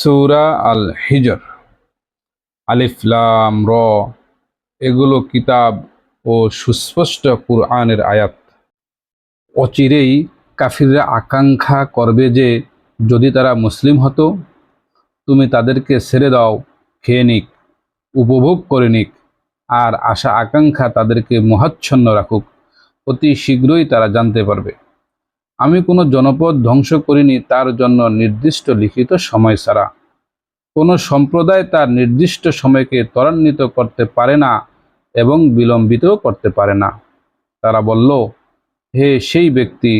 সৌরা আল হিজর আলিফলাম র, এগুলো কিতাব ও সুস্পষ্ট কুরআনের আয়াত। অচিরেই কাফিররা আকাঙ্ক্ষা করবে যে যদি তারা মুসলিম হতো, তুমি তাদেরকে ছেড়ে দাও, খেয়ে নিক, উপভোগ করে নিক, আর আশা আকাঙ্ক্ষা তাদেরকে মহাচ্ছন্ন রাখুক। অতি শীঘ্রই তারা জানতে পারবে। আমি কোনো জনপদ ধ্বংস করিনি তার জন্য নির্দিষ্ট লিখিত সময় ছাড়া। কোনো সম্প্রদায় তার নির্দিষ্ট সময়কে ত্বরান্বিত করতে পারে না এবং বিলম্বিত করতে পারে না। তারা বলল, হে সেই ব্যক্তি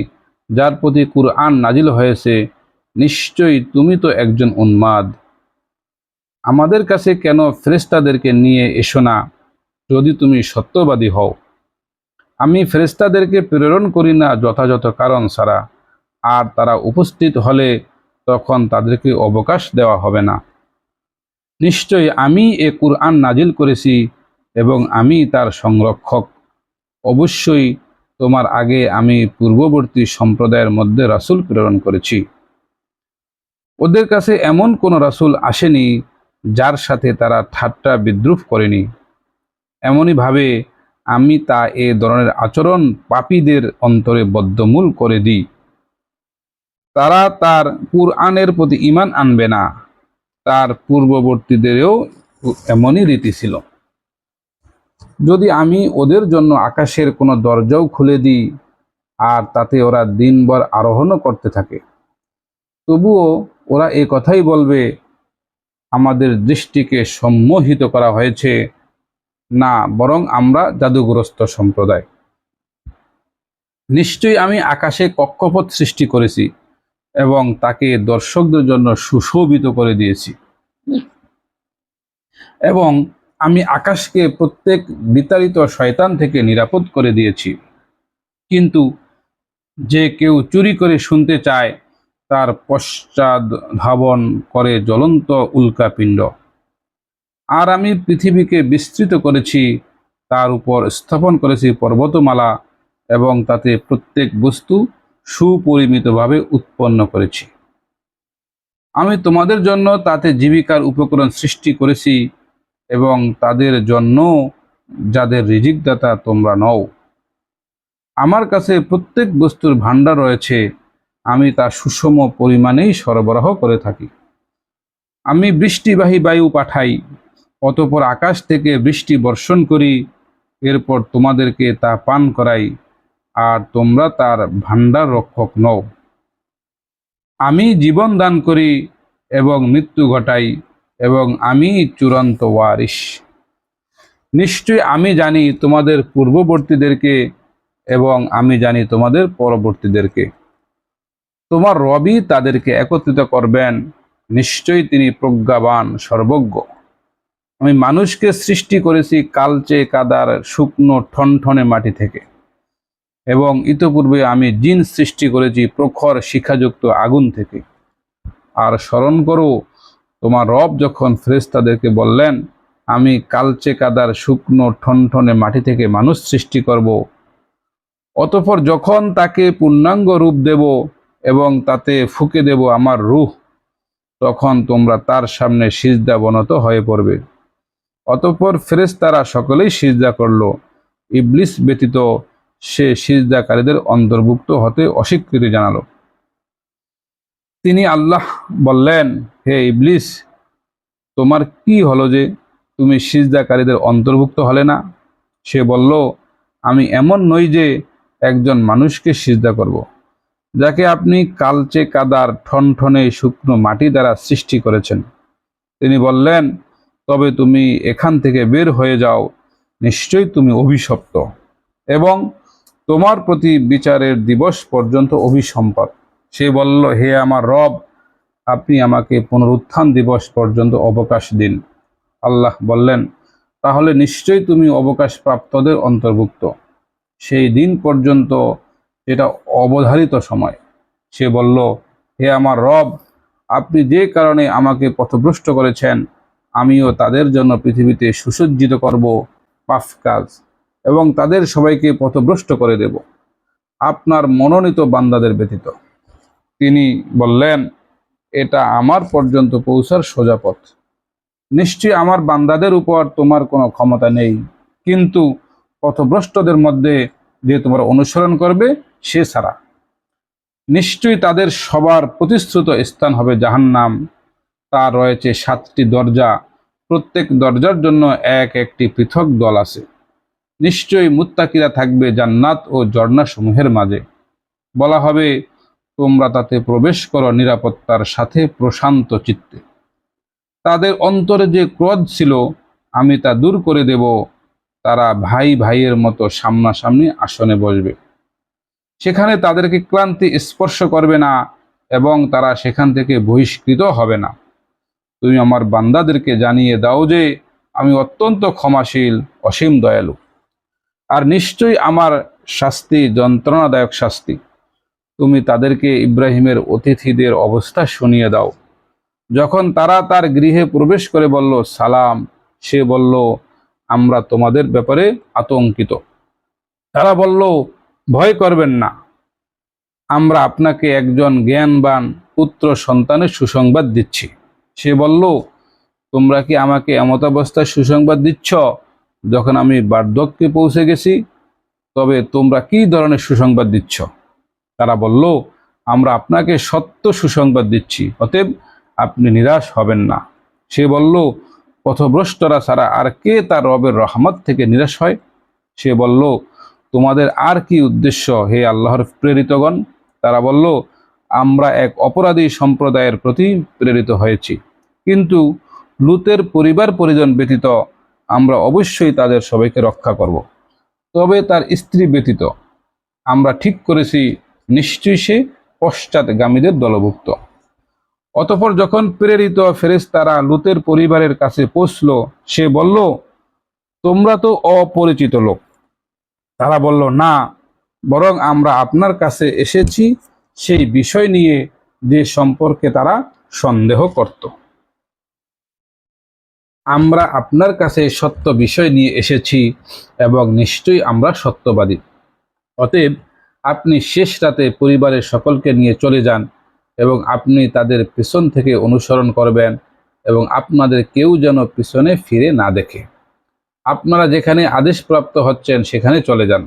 যার প্রতি কুরআন নাজিল হয়েছে, নিশ্চয়ই তুমি তো একজন উন্মাদ। আমাদের কাছে কেন ফেরেস্তাদেরকে নিয়ে এসো না, যদি তুমি সত্যবাদী হও? আমি ফেরেস্তাদেরকে প্রেরণ করি না যথাযথ কারণ ছাড়া। আর তারা উপস্থিত হলে তখন তাদেরকে অবকাশ দেওয়া হবে না। নিশ্চয়ই আমি এ কুরআন নাজিল করেছি এবং আমি তার সংরক্ষক। অবশ্যই তোমার আগে আমি পূর্ববর্তী সম্প্রদায়ের মধ্যে রাসুল প্রেরণ করেছি। ওদের কাছে এমন কোনো রাসুল আসেনি যার সাথে তারা ঠাট্টা বিদ্রুপ করেনি। এমনইভাবে আমি তা এ ধরনের আচরণ পাপীদের অন্তরে বদ্ধমূল করে দিই। তারা তার কুরআনের প্রতি ঈমান আনবে না। তার পূর্ববর্তীদেরও এমনই রীতি ছিল। যদি আমি ওদের জন্য আকাশের কোনো দরজাও খুলে দিই, আর তাতে ওরা দিনভর আরোহণও করতে থাকে, তবুও ওরা এ কথাই বলবে, আমাদের দৃষ্টিকে সম্মোহিত করা হয়েছে। না, বরং আমরা জাদুগ্রস্ত সম্প্রদায়। নিশ্চয়ই আমি আকাশে কক্ষপথ সৃষ্টি করেছি এবং তাকে দর্শকদের জন্য সুশোভিত করে দিয়েছি। এবং আমি আকাশকে প্রত্যেক বিতাড়িত শয়তান থেকে নিরাপদ করে দিয়েছি। কিন্তু যে কেউ চুরি করে শুনতে চায়, তার পশ্চাৎ ধাবন করে জ্বলন্ত উল্কাপিণ্ড। আর আমি পৃথিবীকে বিস্তৃত করেছি, তার উপর স্থাপন করেছি পর্বতমালা এবং তাতে প্রত্যেক বস্তু সুপরিমিতভাবে উৎপন্ন করেছি। আমি তোমাদের জন্য তাতে জীবিকার উপকরণ সৃষ্টি করেছি এবং তাদের জন্য যাদের রিজিকদাতা তোমরা নও। আমার কাছে প্রত্যেক বস্তুর ভাণ্ডার রয়েছে, আমি তা সুষম পরিমাণেই সরবরাহ করে থাকি। আমি বৃষ্টিবাহী বায়ু পাঠাই অতপর আকাশ থেকে বৃষ্টি বর্ষণ করি, এরপর তোমাদেরকে তা পান করাই, আর তোমরা তার ভাণ্ডার রক্ষক নও। আমি জীবন দান করি এবং মৃত্যু ঘটাই, এবং আমি চূড়ান্ত ওয়ারিস নিশ্চয়ই আমি জানি তোমাদের পূর্ববর্তীদেরকে, এবং আমি জানি তোমাদের পরবর্তীদেরকে। তোমার রবি তাদেরকে একত্রিত করবেন নিশ্চয়ই তিনি প্রজ্ঞাবান, সর্বজ্ঞ। আমি মানুষকে সৃষ্টি করেছি কালচে কাদার শুকনো ঠনঠনে মাটি থেকে। এবং ইতপূর্বে আমি জিন সৃষ্টি করেছি প্রখর শিখাযুক্ত আগুন থেকে। আর স্মরণ করো, তোমার রব যখন ফ্রেস্তাদেরকে বললেন, আমি কালচে কাদার শুকনো ঠনঠনে মাটি থেকে মানুষ সৃষ্টি করব, অতঃপর যখন তাকে পূর্ণাঙ্গ রূপ দেব এবং তাতে ফুকে দেব আমার রুহ, তখন তোমরা তার সামনে সিজদা বনত হয়ে পড়বে। অতঃপর ফেরেশতারা সকলেই সিজদা করল। ইবলিস ব্যতীত সে সিজদাকারীদের অন্তর্ভুক্ত হতে অস্বীকৃতি জানালো। তিনি আল্লাহ বললেন, হে ইবলিস, তোমার কি হলো যে তুমি সিজদাকারীদের অন্তর্ভুক্ত হলে না? সে বলল, আমি এমন নই যে একজন মানুষকে সিজদা করব। যাকে আপনি কালচে কাদার ঠনঠনে শুকনো মাটি দ্বারা সৃষ্টি করেছেন। তিনি বললেন তবে তুমি এখান থেকে বের হয়ে যাও, নিশ্চয়ই তুমি অভিশপ্ত। এবং তোমার প্রতি বিচারের দিবস পর্যন্ত অভিসম্পদ। সে বলল, হে আমার রব, আপনি আমাকে পুনরুত্থান দিবস পর্যন্ত অবকাশ দিন। আল্লাহ বললেন, তাহলে নিশ্চয়ই তুমি অবকাশ প্রাপ্তদের অন্তর্ভুক্ত। সেই দিন পর্যন্ত এটা অবধারিত সময়। সে বলল, হে আমার রব, আপনি যে কারণে আমাকে পথভ্রষ্ট করেছেন আমিও তাদের জন্য পৃথিবীতে সুসজ্জিত করব পাফ কাজ এবং তাদের সবাইকে পথভ্রষ্ট করে দেব। আপনার মনোনীত বান্দাদের ব্যতীত। তিনি বললেন, এটা আমার পর্যন্ত পৌঁছার সোজা পথ। নিশ্চয়ই আমার বান্দাদের উপর তোমার কোনো ক্ষমতা নেই। কিন্তু পথভ্রষ্টদের মধ্যে যে তোমার অনুসরণ করবে, সে ছাড়া। নিশ্চয়ই তাদের সবার প্রতিশ্রুত স্থান হবে জাহান্নাম। তার রয়েছে সাতটি দরজা। প্রত্যেক দরজার জন্য এক একটি পৃথক দল আছে। নিশ্চয়ই মুত্তাকিরা থাকবে জান্নাত ও ঝর্ণাসমূহের মাঝে। বলা হবে, তোমরা তাতে প্রবেশ করো নিরাপত্তার সাথে প্রশান্ত চিত্তে। তাদের অন্তরে যে ক্রোধ ছিল, আমি তা দূর করে দেব। তারা ভাই ভাইয়ের মতো সামনাসামনি আসনে বসবে। সেখানে তাদেরকে ক্লান্তি স্পর্শ করবে না এবং তারা সেখান থেকে বহিষ্কৃত হবে না। তুমি আমার বান্দাদেরকে জানিয়ে দাও যে আমি অত্যন্ত ক্ষমাশীল, অসীম দয়ালু। আর নিশ্চয়ই আমার শাস্তি যন্ত্রণাদায়ক শাস্তি। তুমি তাদেরকে ইব্রাহিমের অতিথিদের অবস্থা শুনিয়ে দাও। যখন তারা তার গৃহে প্রবেশ করে বলল, সালাম, সে বলল, আমরা তোমাদের ব্যাপারে আতঙ্কিত। তারা বলল, ভয় করবেন না। আমরা আপনাকে একজন জ্ঞানবান, পুত্র সন্তানের সুসংবাদ দিচ্ছি। সে বলল, তোমরা কি আমাকে এমত অবস্থায় সুসংবাদ দিচ্ছ যখন আমি বার্ধক্যে পৌঁছে গেছি? তবে তোমরা কি ধরনের সুসংবাদ দিচ্ছ? তারা বলল, আমরা আপনাকে সত্য সুসংবাদ দিচ্ছি, অতএব আপনি নিরাশ হবেন না। সে বলল, পথভ্রষ্টরা ছাড়া আর কে তার রবের রহমত থেকে নিরাশ হয়? সে বলল, তোমাদের আর কি উদ্দেশ্য, হে আল্লাহর প্রেরিতগণ? তারা বলল, আমরা এক অপরাধী সম্প্রদায়ের প্রতি প্রেরিত হয়েছি। কিন্তু লুতের পরিবার পরিজন ব্যতীত আমরা অবশ্যই তাদের সবাইকে রক্ষা করব। তবে তার স্ত্রী ব্যতীত আমরা ঠিক করেছি নিশ্চয়ই সে পশ্চাৎগামীদের দলভুক্ত। অতপর যখন প্রেরিত ফেরেশতারা লুতের পরিবারের কাছে পৌঁছল, সে বলল, তোমরা তো অপরিচিত লোক। তারা বলল, না, বরং আমরা আপনার কাছে এসেছি সেই বিষয় নিয়ে যে সম্পর্কে তারা সন্দেহ করত। আমরা আপনার কাছে সত্য বিষয় নিয়ে এসেছি এবং নিশ্চয়ই আমরা সত্যবাদী। অতএব আপনি শেষ রাতে পরিবারের সকলকে নিয়ে চলে যান এবং আপনি তাদের পিছন থেকে অনুসরণ করবেন এবং আপনাদের কেউ যেন পিছনে ফিরে না দেখে। আপনারা যেখানে আদেশপ্রাপ্ত হচ্ছেন সেখানে চলে যান।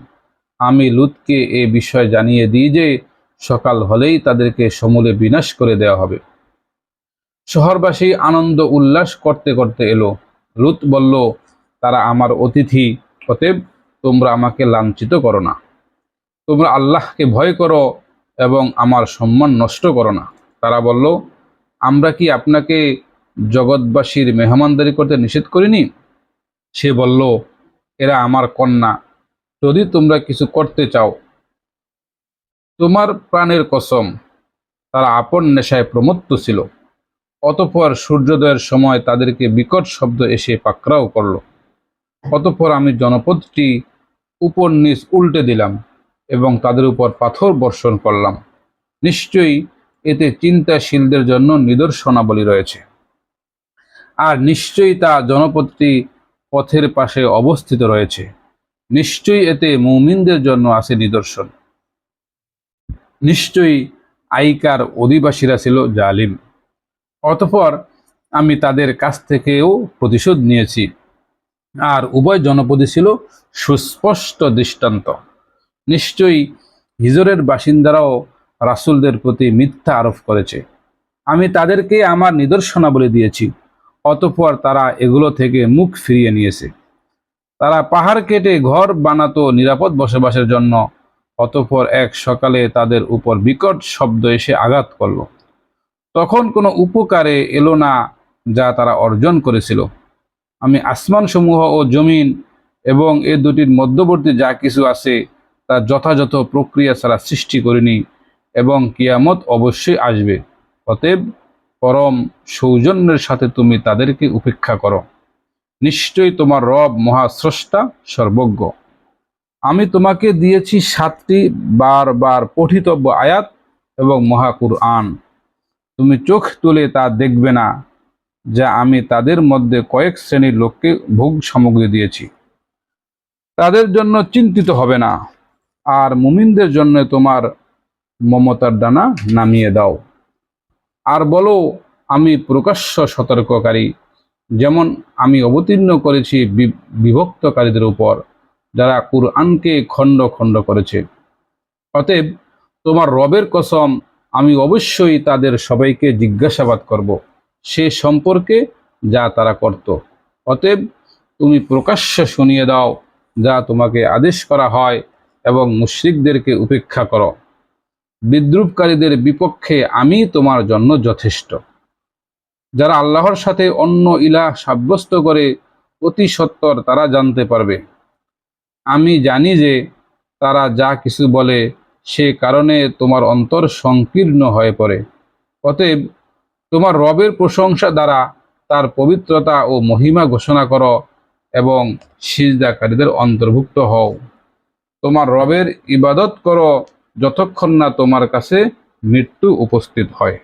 আমি লুতকে এ বিষয় জানিয়ে দিই যে সকাল হলেই তাদেরকে সমূলে বিনাশ করে দেওয়া হবে। শহরবাসী আনন্দ উল্লাস করতে করতে এলো। লুত বলল, তারা আমার অতিথি, অতএব তোমরা আমাকে লাঞ্ছিত করো না। তোমরা আল্লাহকে ভয় করো এবং আমার সম্মান নষ্ট করো না। তারা বলল, আমরা কি আপনাকে জগৎবাসীর মেহমানদারি করতে নিষেধ করিনি? সে বলল, এরা আমার কন্যা, যদি তোমরা কিছু করতে চাও, তোমার প্রাণের কসম, তারা আপন নেশায় প্রমত্ত ছিল। অতঃপর সূর্যোদয়ের সময় তাদেরকে বিকট শব্দ এসে পাকড়াও করল। অতঃপর আমি জনপদটি উপর নিচ উল্টে দিলাম এবং তাদের উপর পাথর বর্ষণ করলাম। নিশ্চয়ই এতে চিন্তাশীলদের জন্য নিদর্শনাবলী রয়েছে। আর নিশ্চয়ই তা জনপদটি পথের পাশে অবস্থিত রয়েছে। নিশ্চয়ই এতে মৌমিনদের জন্য আছে নিদর্শন। নিশ্চয়ই আইকার অধিবাসীরা ছিল জালিম। অতঃপর আমি তাদের কাছ থেকেও প্রতিশোধ নিয়েছি। আর উভয় জনপদই ছিল সুস্পষ্ট দৃষ্টান্ত। নিশ্চয়ই হিজরের বাসিন্দারাও রাসুলদের প্রতি মিথ্যা আরোপ করেছে। আমি তাদেরকে আমার নিদর্শনাবলী দিয়েছি। অতপর তারা এগুলো থেকে মুখ ফিরিয়ে নিয়েছে। তারা পাহাড় কেটে ঘর বানাতো নিরাপদ বসবাসের জন্য। অতপর এক সকালে তাদের উপর বিকট শব্দ এসে আঘাত করল। তখন কোনো উপকারে এলো না যা তারা অর্জন করেছিল। আমি আসমানসমূহ ও জমিন এবং এ দুটির মধ্যবর্তী যা কিছু আছে তা যথাযথ প্রক্রিয়া ছাড়া সৃষ্টি করিনি এবং কিয়ামত অবশ্যই আসবে। অতএব পরম সৌজন্যের সাথে তুমি তাদেরকে উপেক্ষা করো। নিশ্চয়ই তোমার রব মহাস্রষ্টা সর্বজ্ঞ। আমি তোমাকে দিয়েছি সাতটি বারবার পঠিতব্য আয়াত এবং মহাকুর আন তুমি চোখ তুলে তা দেখবে না, যা আমি তাদের মধ্যে কয়েক শ্রেণির লোককে ভোগ সামগ্রী দিয়েছি। তাদের জন্য চিন্তিত হবে না, আর মুমিনদের জন্য তোমার মমতার ডানা নামিয়ে দাও। আর বলো, আমি প্রকাশ্য সতর্ককারী, যেমন আমি অবতীর্ণ করেছি বিভক্তকারীদের উপর, যারা কুরআনকে খণ্ড খণ্ড করেছে। অতএব তোমার রবের কসম আমি অবশ্যই তাদের সবাইকে জিজ্ঞাসাবাদ করব সে সম্পর্কে যা তারা করত। অতএব তুমি প্রকাশ্য শুনিয়ে দাও যা তোমাকে আদেশ করা হয় এবং মুশরিকদেরকে উপেক্ষা করো। বিদ্রুপকারীদের বিপক্ষে আমি তোমার জন্য যথেষ্ট। যারা আল্লাহর সাথে অন্য ইলা সাব্যস্ত করে অতি সত্বর তারা জানতে পারবে। আমি জানি যে তারা যা কিছু বলে সে কারণে তোমার অন্তর সংকীর্ণ হয়ে পড়ে। অতএব তোমার রবের প্রশংসা দ্বারা তার পবিত্রতা ও মহিমা ঘোষণা করো এবং সিজদাকারীদের অন্তর্ভুক্ত হও। তোমার রবের ইবাদত করো যতক্ষণ না তোমার কাছে মৃত্যু উপস্থিত হয়।